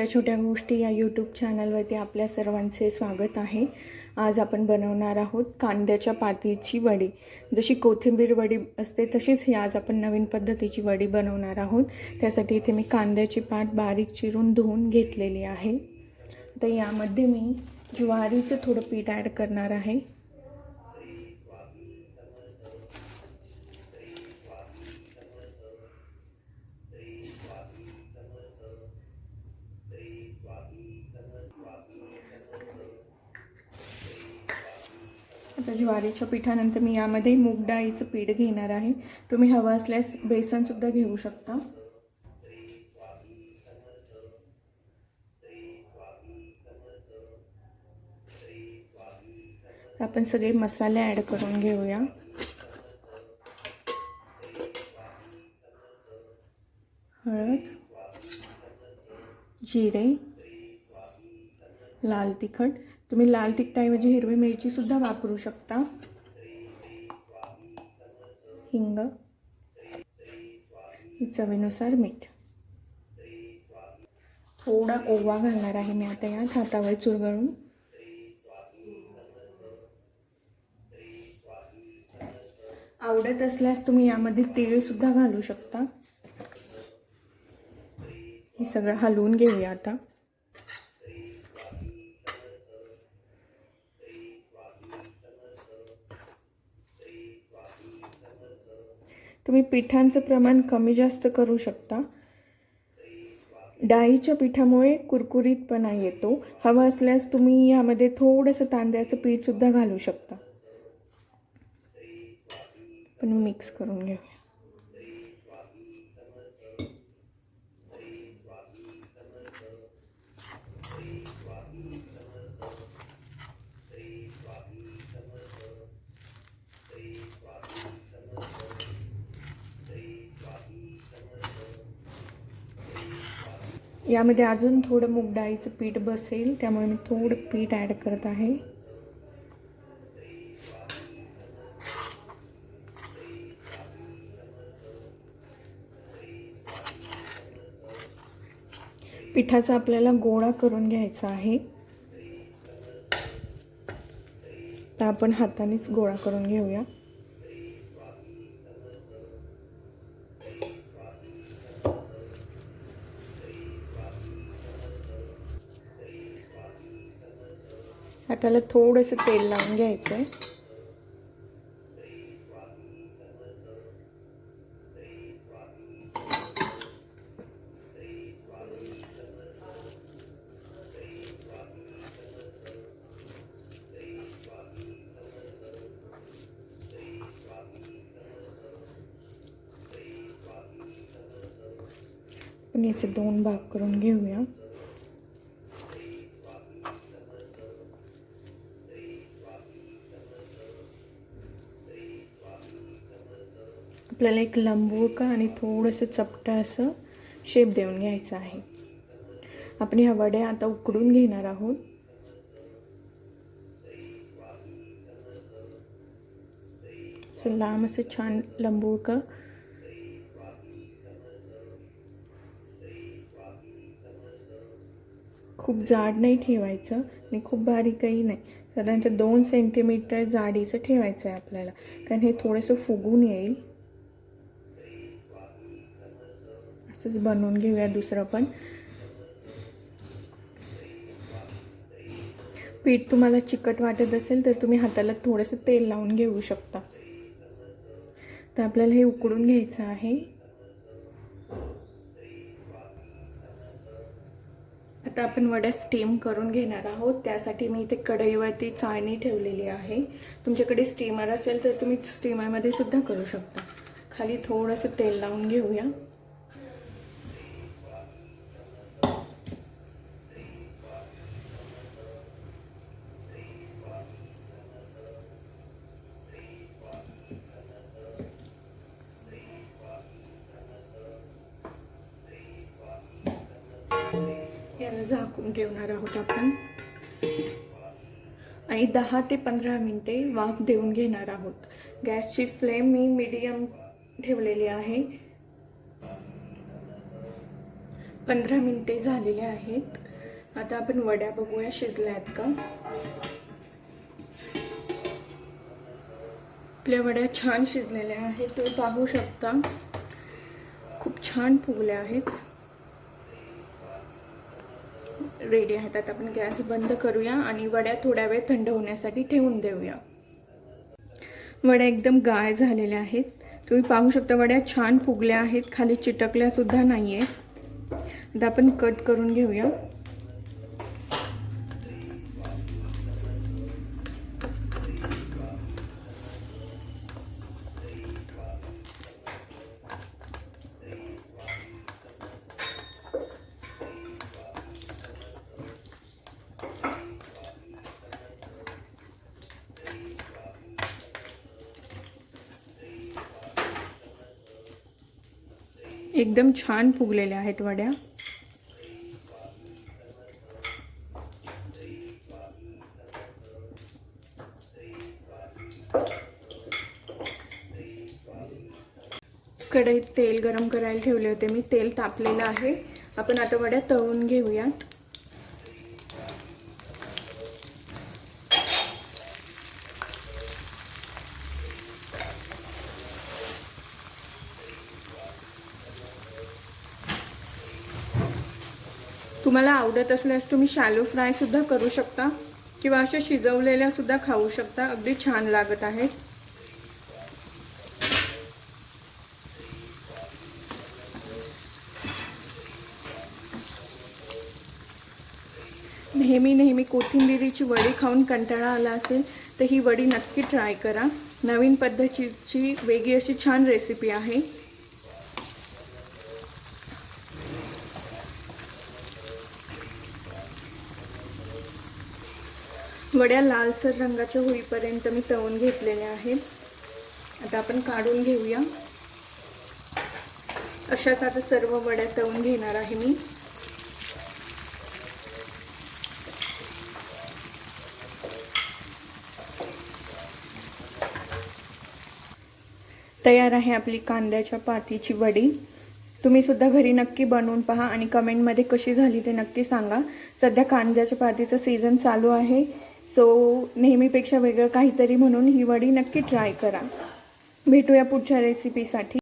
छोट्या छोट्या गोष्टी या यूट्यूब चॅनलवरती आपल्या सर्वांचे स्वागत आहे. आज आपण बनवणार आहोत कांद्याच्या पातीची वडी. जशी कोथिंबीर वडी असते तशीच ही आज आपण नवीन पद्धतीची वडी बनवणार आहोत. त्यासाठी इथे मी कांद्याची पात बारीक चिरून धुवून घेतलेली आहे. तर यामध्ये मी ज्वारीचं थोडं पीठ ॲड करणार आहे. आता ज्वारीच्या पिठानंतर मी यामध्ये मूग डाळीचं पीठ घेणार आहे. तुम्ही हवं असल्यास बेसनसुद्धा घेऊ शकता. आपण सगळे मसाले ॲड करून घेऊया. हळद जिरे लाल तिखट तुम्ही लाल तिखटाऐवजी हिरवी मिरचीसुद्धा वापरू शकता. हिंग चवीनुसार मीठ. थोडा ओवा घालणार आहे मी आता यात हातावर चुरगळून. आवडत असल्यास तुम्ही यामध्ये तीळसुद्धा घालू शकता. हे सगळं हलवून घेऊया आता. तुम्ही पिठांचं प्रमाण कमी जास्त करू शकता. डाळीच्या पिठामुळे कुरकुरीतपणा येतो. हवा असल्यास तुम्ही यामध्ये थोडंसं तांदळाचं पीठसुद्धा घालू शकता. पण मिक्स करून घेऊया यामध्ये अजून थोडं मूग डाळीचं पीठ बसेल त्यामुळे मी थोडं पीठ ॲड करत आहे. पिठाचा आपल्याला गोळा करून घ्यायचा आहे. तर आपण हातानेच गोळा करून घेऊया. हाताला थोडंसं तेल लावून घ्यायचं आहे पण याचे दोन भाग करून घेऊया. आपल्याला एक लंबूळका आणि थोडंसं चपटं असं शेप देऊन घ्यायचं आहे. आपण ह्या वड्या आता उकडून घेणार आहोत. असं लांब असं छान लंबूळका. खूप जाड नाही ठेवायचं आणि खूप बारीकही नाही. साधारणतः दोन सेंटीमीटर जाडीचं ठेवायचं आहे आपल्याला. कारण हे थोडंसं फुगून येईल. असंच बनवून घेऊया दुसरं पण. पीठ तुम्हाला चिकट वाटत असेल तर तुम्ही हाताला थोडंसं तेल लावून घेऊ शकता. तर आपल्याला हे उकडून घ्यायचं आहे. आता आपण वड्या स्टीम करून घेणार आहोत. त्यासाठी मी इथे कढईवरती चाळणी ठेवलेली आहे. तुमच्याकडे स्टीमर असेल तर तुम्ही स्टीमरमध्ये सुद्धा करू शकता. खाली थोडंसं तेल लावून घेऊया. याला झाकून ठेवणार आहोत आपण. आणि दहा ते पंधरा मिनटे वाफ देऊन घेणार आहोत. गॅसची फ्लेम मी मीडियम ठेवलेली आहे. पंधरा मिनिटे झालेले आहेत. आता आपण वड्या बघूया शिजल्या आहेत का? आपल्या वड्या छान शिजलेल्या आहेत. तुम्ही पाहू शकता. खूप छान फुगल्या आहेत. रेडी आहेत. आता आपण गॅस बंद करूया आणि वड्या थोड्या वेळ थंड होण्यासाठी ठेवून देऊया. वड्या एकदम गाय झालेल्या आहेत. तुम्ही पाहू शकता वड्या छान फुगल्या आहेत. खाली चिटकल्यासुद्धा नाही आहेत आता आपण कट करून घेऊया. एकदम छान फुगलेल्या आहेत वड्या. कढईत तेल गरम करायला ठेवले होते मी. तेल तापलेलं आहे. आपण आता वड्या तळून घेऊयात. तुम्हाला आवडत असल्यास तुम्ही शॅलो फ्रायसुद्धा करू शकता किंवा अशा शिजवलेल्यासुद्धा खाऊ शकता. अगदी छान लागत आहेत नेहमी नेहमी कोथिंबिरीची वडी खाऊन कंटाळा आला असेल तर ही वडी नक्की ट्राय करा. नवीन पद्धतीची वेगळी अशी छान रेसिपी आहे. वड्या लालसर रंगाच्या होईपर्यंत मी तळून घेतलेल्या आहेत. आता आपण काढून घेऊया. अशाच आता सर्व वड्या तळून घेणार आहे मी. तयार आहे आपली कांद्याच्या पातीची वडी. तुम्ही सुद्धा घरी नक्की बनवून पहा आणि कमेंटमध्ये कशी झाली ते नक्की सांगा. सध्या कांद्याच्या पातीचं सीझन चालू आहे. सो नेहमीपेक्षा वेगळं काहीतरी म्हणून ही वडी नक्की ट्राय करा. भेटूया पुढच्या रेसिपीसाठी